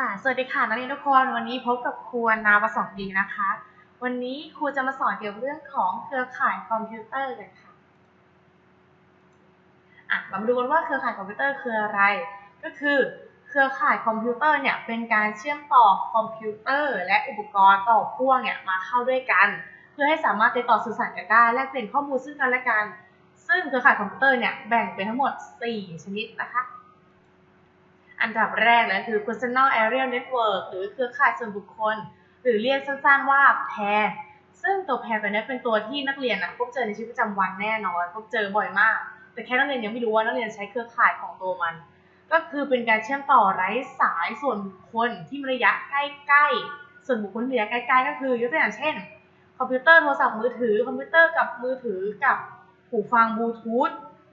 ค่ะ สวัสดีค่ะนักเรียนทุกคน วันนี้พบกับครูนาประสงดีนะคะ วันนี้ครูจะมาสอนเกี่ยวกับเรื่องของเครือข่ายคอมพิวเตอร์กันค่ะอะเรามาดูกันว่าเครือข่ายคอมพิวเตอร์คืออะไร ก็คือ เครือข่ายคอมพิวเตอร์เนี่ยเป็นการเชื่อมต่อคอมพิวเตอร์ และอุปกรณ์ต่อพ่วงเนี่ยมาเข้าด้วยกัน เพื่อให้สามารถติดต่อสื่อสารกันได้แลกเปลี่ยนข้อมูลซึ่งกันและกัน ซึ่งเครือข่ายคอมพิวเตอร์เนี่ยแบ่งเป็นทั้งหมด 4 ชนิดนะคะ อันดับแรกเลยคือ personal area network หรือเครือข่ายส่วนบุคคล หรือเรียกสั้นๆว่าแพรซึ่งตัวแพรตัวนี้เป็นตัวที่นักเรียนนะพบเจอในชีวิตประจำวันแน่นอนพบเจอบ่อยมาก แต่แค่นักเรียนยังไม่รู้ว่านักเรียนใช้เครือข่ายของตัวมัน ก็คือเป็นการเชื่อมต่อไร้สายส่วนบุคคลที่ระยะใกล้ๆส่วนบุคคลระยะใกล้ๆก็คือยกตัวอย่างเช่น คอมพิวเตอร์โทรศัพท์มือถือ คอมพิวเตอร์กับมือถือกับหูฟังบลูทูธ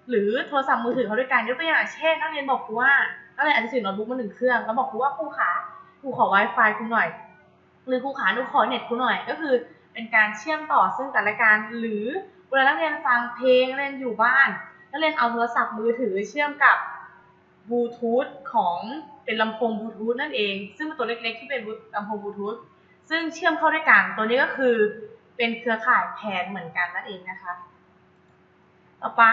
หรือโทรศัพท์มือถือเขาด้วยกันยกตัวอย่างเช่น นักเรียนบอกว่า ก็เรียอาจจะถือโน้ตบุ๊กมาหนึ่งเครื่อง แล้วบอกครูว่าครูขาครูขอ Wi-Fi ครูหน่อย หรือครูขาหนูขอเน็ตครูหน่อย ก็คือเป็นการเชื่อมต่อซึ่งกันและกันหรือเวลานักเรียนฟังเพลงเรียนอยู่บ้านนักเรียนเอาโทรศัพท์มือถือเชื่อมกับบลูทูธของเป็นลำโพงบลูทูธนั่นเอง ซึ่งเป็นตัวเล็กๆที่เป็นลำโพงบลูทูธซึ่งเชื่อมเข้าด้วยกันตัวนี้ก็คือเป็นเครือข่ายแพนเหมือนกันนั่นเองนะคะ ต่อไป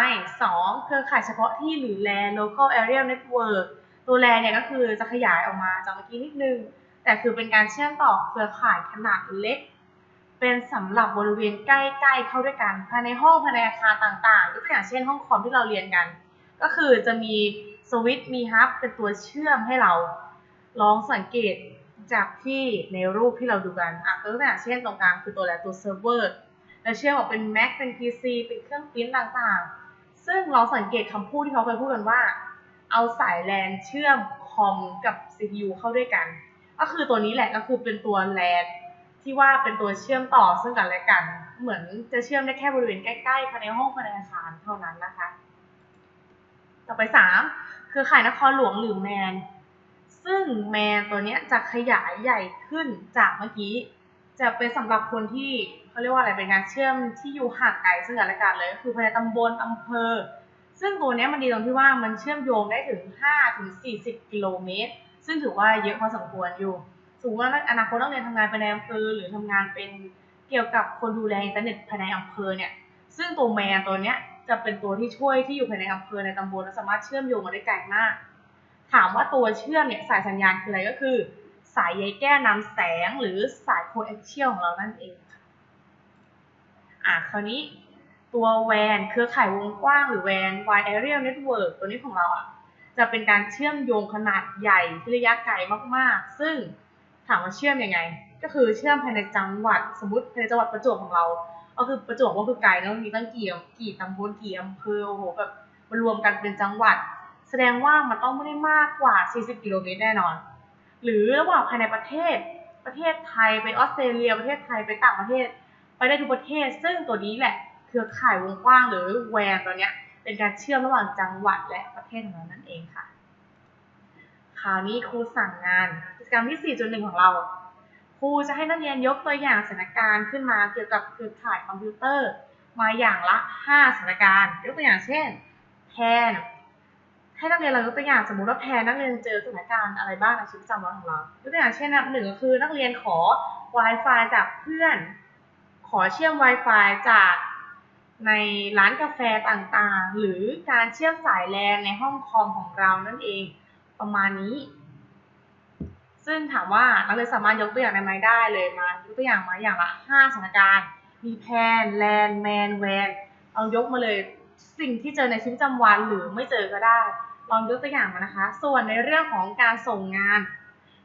2 เครือข่ายเฉพาะที่หรือ LAN local area network ตัว LAN เนี่ยก็คือจะขยายออกมาจากเมื่อกี้นิดนึง แต่คือเป็นการเชื่อมต่อเครือข่ายขนาดเล็ก เป็นสำหรับบริเวณใกล้ๆเข้าด้วยกันภายในห้องภายในอาคารต่างๆยกตัวอย่างเช่นห้องคอมที่เราเรียนกัน ก็คือจะมีสวิตช์มีฮับเป็นตัวเชื่อมให้เราลองสังเกตจากที่ในรูปที่เราดูกันอะตัวอย่างเช่นตรงกลางคือตัวอะไรตัวเซิร์ฟเวอร์แล้วเชื่อมออกเป็น Mac เป็น PC เป็นเครื่องปริ้นต่างๆ ซึ่งเราสังเกตคำพูดที่เขาเคยพูดกันว่า เอาสายแลนเชื่อมคอมกับ CPU เข้าด้วยกัน ก็คือตัวนี้แหละก็คือเป็นตัวแลนที่ว่าเป็นตัวเชื่อมต่อซึ่งกันและกัน เหมือนจะเชื่อมได้แค่บริเวณใกล้ๆภายในห้องภายในอาคารเท่านั้นนะคะ ต่อไป 3 คือข่ายนครหลวงหรือแมน ซึ่งแมนตัวนี้จะขยายใหญ่ขึ้นจากเมื่อกี้ จะเป็นสำหรับคนที่เขาเรียกว่าอะไรเป็นการเชื่อมที่อยู่ห่างไกลซึ่งกันและกันเลยก็คือภายในตำบลอำเภอ ซึ่งตัวนี้มันดีตรงที่ว่ามันเชื่อมโยงได้ถึง 5 ถึง 40 กิโลเมตร ซึ่งถือว่าเยอะพอสมควรอยู่สมมติว่าอนาคตนักเรียนทำงานภายในอำเภอหรือทำงานเป็นเกี่ยวกับคนดูแลอินเทอร์เน็ตภายในอำเภอเนี่ย ซึ่งตัวแมนตัวเนี้ยจะเป็นตัวที่ช่วยที่อยู่ภายในอำเภอในตำบลและสามารถเชื่อมโยงมาได้ไกลมาก ถามว่าตัวเชื่อมเนี่ยสายสัญญาณคืออะไรก็คือ สายใยแก้วนำแสงหรือสายโคเอ็กเชียลของเรานั่นเองค่ะ อะคราวนี้ ตัวแวนเครือข่ายวงกว้างหรือแวน wide area network ตัวนี้ของเราอะจะเป็นการเชื่อมโยงขนาดใหญ่ที่ระยะไกลมากๆ ซึ่งถามว่าเชื่อมยังไง ก็คือเชื่อมภายในจังหวัดสมมติภายในจังหวัดประจวบของเรา ก็คือประจวบก็คือไกลเนอะมีตั้งกี่กี่ตำบลกี่อำเภอโอ้โหแบบมารวมกันเป็นจังหวัด แสดงว่ามันต้องไม่ได้มากกว่า 40 กิโลเมตรแน่นอน หรือระหว่างภายในประเทศ ประเทศไทยไปออสเตรเลีย ประเทศไทยไปต่างประเทศ ไปได้ทุกประเทศ ซึ่งตัวนี้แหละ เครือข่ายวงกว้างหรือแวนตัวเนี้ยเป็นการเชื่อมระหว่างจังหวัดและประเทศของเรานั่นเองค่ะ คราวนี้ครูสั่งงานกิจกรรมที่ 4.1 ของเรา ครูจะให้นักเรียนยกตัวอย่างสถานการณ์ขึ้นมาเกี่ยวกับเครือข่ายคอมพิวเตอร์ มาอย่างละ 5สถานการณ์ ยกตัวอย่างเช่น แทน ให้นักเรียนเรายกตัวอย่างสมมติว่าแพนนักเรียนเจอสถานการณ์อะไรบ้างในชีวิตประจำวันของเรา ยกตัวอย่างเช่นนดับหนึ่งก็คือนักเรียนขอ Wi-Fi จากเพื่อน ขอเชื่อม Wi-Fi จาก ในร้านกาแฟต่างๆ หรือการเชื่อมสายแลนในห้องคอมของเรานั่นเองประมาณนี้ ซึ่งถามว่านักเรียสามารถยกตัวอย่างได้ไหมได้เลยมายกตัวอย่างมาอย่างละ5สถานการณ์มีแพนแลนแมนแวนเอายกมาเลยสิ่งที่เจอในชีวิตประจำวันหรือไม่เจอก็ได้ ลองยกตัวอย่างมานะคะ ส่วนในเรื่องของการส่งงาน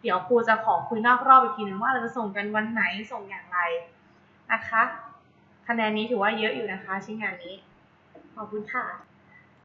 เดี๋ยวครูจะขอคุยนอกรอบอีกทีนึงว่าเราจะส่งกันวันไหนส่งอย่างไรนะคะ คะแนนนี้ถือว่าเยอะอยู่นะคะชิ้นงานนี้ ขอบคุณค่ะ